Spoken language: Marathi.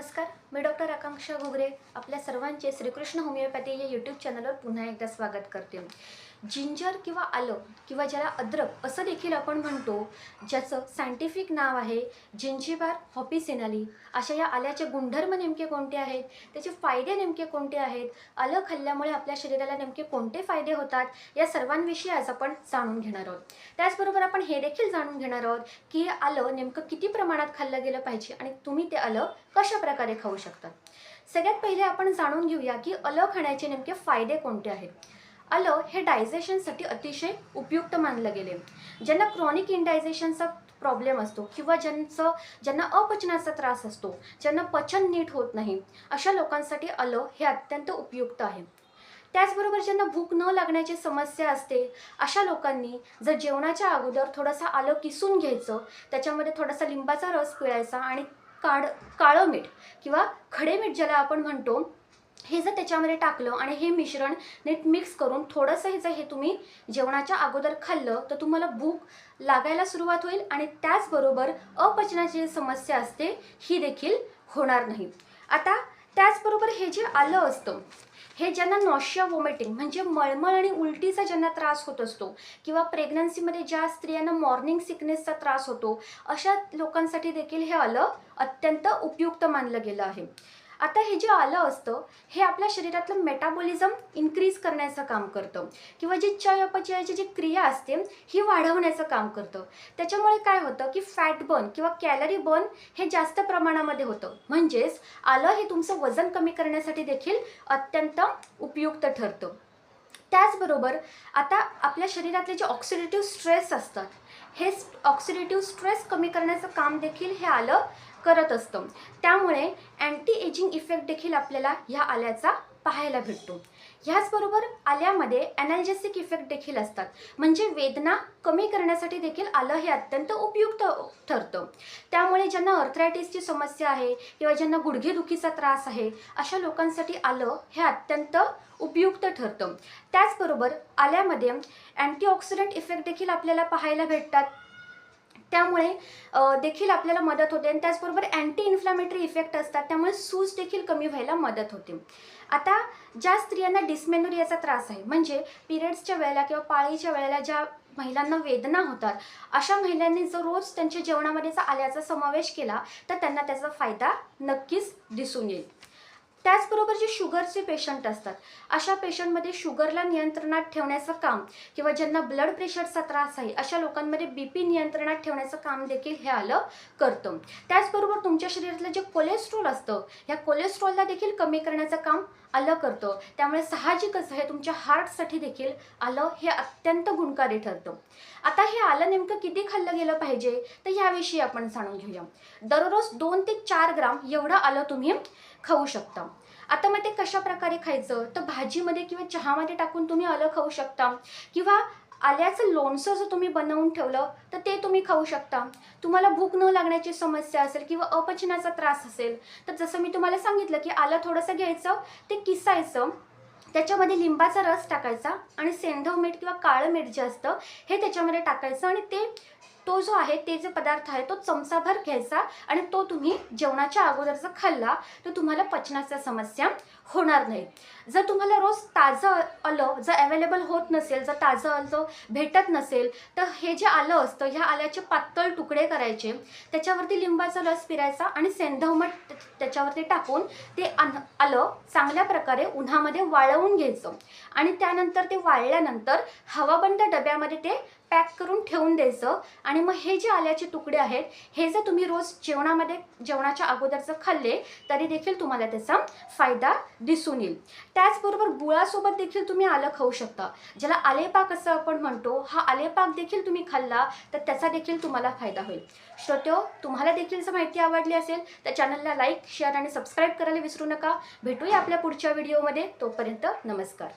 नमस्कार मी डॉक्टर आकांक्षा घुगरे आपल्या सर्वांचे श्रीकृष्ण होमिओपॅथी या यूट्यूब चॅनलवर पुन्हा एकदा स्वागत करते जिंजर किंवा आलं किंवा ज्याला अद्रक असं देखील आपण म्हणतो ज्याचं सायंटिफिक नाव आहे जिंजिबार हॉपिसिनाली. अशा या आल्याचे गुणधर्म नेमके कोणते आहेत? त्याचे फायदे नेमके कोणते आहेत? आलं खाल्ल्यामुळे आपल्या शरीराला नेमके कोणते फायदे होतात? या सर्वांविषयी आज आपण जाणून घेणार आहोत. त्याचबरोबर आपण हे देखील जाणून घेणार आहोत की आलं नेमकं किती प्रमाणात खाल्लं गेलं पाहिजे आणि तुम्ही ते आलं कशा प्रकारे खाऊ शकता? सगळ्यात पहिले आपण जाणून घेऊया की आलं खाण्याचे नेमके फायदे कोणते आहेत? आलं हे डायजेशनसाठी अतिशय उपयुक्त मानलं गेले. ज्यांना क्रॉनिक इनडायजेशनचा प्रॉब्लेम असतो किंवा ज्यांचं ज्यांना अपचनाचा त्रास असतो ज्यांना पचन नीट होत नाही अशा लोकांसाठी आलं हे अत्यंत उपयुक्त आहे. त्याचबरोबर ज्यांना भूक न लागण्याची समस्या असते अशा लोकांनी जर जेवणाच्या अगोदर थोडंसं आलं किसून घ्यायचं त्याच्यामध्ये थोडासा लिंबाचा रस पिळायचा आणि काढ काळं मीठ किंवा खडे मीठ ज्याला आपण म्हणतो हे जर त्याच्यामध्ये टाकलं आणि हे मिश्रण नीट मिक्स करून थोडंसं हे जर हे तुम्ही जेवणाच्या अगोदर खाल्लं तर तुम्हाला भूक लागायला सुरुवात होईल आणि त्याचबरोबर अपचनाची समस्या असते ही देखील होणार नाही. आता त्याचबरोबर हे जे आलं असतं हे ज्यांना नॉशिया वॉमिटिंग म्हणजे मळमळ आणि उलटीचा ज्यांना त्रास होत असतो किंवा प्रेग्नन्सीमध्ये ज्या स्त्रियांना मॉर्निंग सिकनेसचा त्रास होतो अशा लोकांसाठी देखील हे आलं अत्यंत उपयुक्त मानलं गेलं आहे. आता हे जे आलं असतं हे आपल्या शरीरातलं मेटाबॉलिझम इन्क्रीज करण्याचं काम करतं. किंवा जी चय अपचयाची जी क्रिया असते ही वाढवण्याचं काम करतं. त्याच्यामुळे काय होतं की फॅट बर्न किंवा कॅलरी बर्न हे जास्त प्रमाणामध्ये होतं. म्हणजेच आलं हे तुमचं वजन कमी करण्यासाठी देखील अत्यंत उपयुक्त ठरतं. त्याचबरोबर आता आपल्या शरीरातले जे ऑक्सिडेटिव्ह स्ट्रेस असतात हे ऑक्सिडेटिव्ह स्ट्रेस कमी करण्याचं काम देखील हे आलं करत असतं. त्यामुळे अँटी एजिंग इफेक्ट देखील आपल्याला ह्या आल्याचा पाहायला भेटतो. ह्याचबरोबर आल्यामध्ये ॲनाल्जेसिक इफेक्ट देखील असतात. म्हणजे वेदना कमी करण्यासाठी देखील आलं हे अत्यंत उपयुक्त ठरतं. त्यामुळे ज्यांना अर्थरायटिसची समस्या आहे किंवा ज्यांना गुडघेदुखीचा त्रास आहे अशा लोकांसाठी आलं हे अत्यंत उपयुक्त ठरतं. त्याचबरोबर आल्यामध्ये अँटीऑक्सिडंट इफेक्ट देखील आपल्याला पाहायला भेटतात. त्यामुळे देखील आपल्याला मदत होते. आणि त्याचबरोबर अँटी इन्फ्लॅमेटरी इफेक्ट असतात. त्यामुळे सूज देखील कमी व्हायला मदत होते. आता ज्या स्त्रियांना डिस्मेनोरियाचा त्रास आहे म्हणजे पिरियड्सच्या वेळेला किंवा पाळीच्या वेळेला ज्या महिलांना वेदना होतात अशा महिलांनी जर रोज त्यांच्या जेवणामध्ये आल्याचा समावेश केला तर त्यांना त्याचा फायदा नक्कीच दिसून येईल. त्याचबरोबर जे शुगरचे पेशंट असतात अशा पेशंटमध्ये शुगरला नियंत्रणात ठेवण्याचं काम किंवा ज्यांना ब्लड प्रेशरचा त्रास आहे अशा लोकांमध्ये बी पी नियंत्रणात ठेवण्याचं काम देखील हे आलं करतं. त्याचबरोबर तुमच्या शरीरातलं जे कोलेस्ट्रॉल असतं ह्या कोलेस्ट्रॉलला देखील कमी करण्याचं काम आलं करतं. त्यामुळे साहजिकच हे तुमच्या हार्टसाठी देखील आलं हे अत्यंत गुणकारी ठरतं. आता हे आलं नेमकं किती खाल्लं गेलं पाहिजे? तर ह्याविषयी आपण जाणून घेऊया. दररोज दोन ते चार ग्राम एवढं आलं तुम्ही खाऊ शकता. आता मग ते कशा प्रकारे खायचं? तर भाजीमध्ये किंवा चहामध्ये टाकून तुम्ही आलं खाऊ शकता. किंवा आल्याचं लोणचं जर तुम्ही बनवून ठेवलं तर ते तुम्ही खाऊ शकता. तुम्हाला भूक न लागण्याची समस्या असेल किंवा अपचनाचा त्रास असेल तर जसं मी तुम्हाला सांगितलं की आलं थोडंसं घ्यायचं ते किसायचं. त्याच्यामध्ये लिंबाचा रस टाकायचा आणि सेंधव मीठ किंवा काळं मीठ जे असतं हे त्याच्यामध्ये टाकायचं आणि ते तो जो आहे ते जे पदार्थ आहे तो चमचाभर घ्यायचा आणि तो तुम्ही जेवणाच्या अगोदर जर खाल्ला तर तुम्हाला पचनाच्या समस्या होणार नाही. जर तुम्हाला रोज ताजं आलं जर अवेलेबल होत नसेल जर ताजं आलं भेटत नसेल तर हे जे आलं असतं ह्या आल्याचे पातळ तुकडे करायचे त्याच्यावरती लिंबाचा रस पिरायचा आणि सेंधवमट त्याच्यावरती टाकून ते अन आलं चांगल्या प्रकारे उन्हामध्ये वाळवून घ्यायचं. आणि त्यानंतर ते वाळल्यानंतर हवाबंद डब्यामध्ये ते पॅक करून ठेवून द्यायचं. आणि मग हे जे आल्याचे तुकडे आहेत हे जर तुम्ही रोज जेवणामध्ये जेवणाच्या अगोदर जर खाल्ले तरी देखील तुम्हाला त्याचा फायदा दिसून येईल. त्याचबरोबर गुळासोबत देखील तुम्ही आलं खाऊ शकता. ज्याला आलेपाक असं आपण म्हणतो हा आलेपाक देखील तुम्ही खाल्ला तर त्याचा देखील तुम्हाला फायदा होईल. श्रोत्यो तुम्हाला देखील जर माहिती आवडली असेल तर चॅनलला लाईक शेअर आणि सबस्क्राईब करायला विसरू नका. भेटूया आपल्या पुढच्या व्हिडिओमध्ये. तोपर्यंत नमस्कार.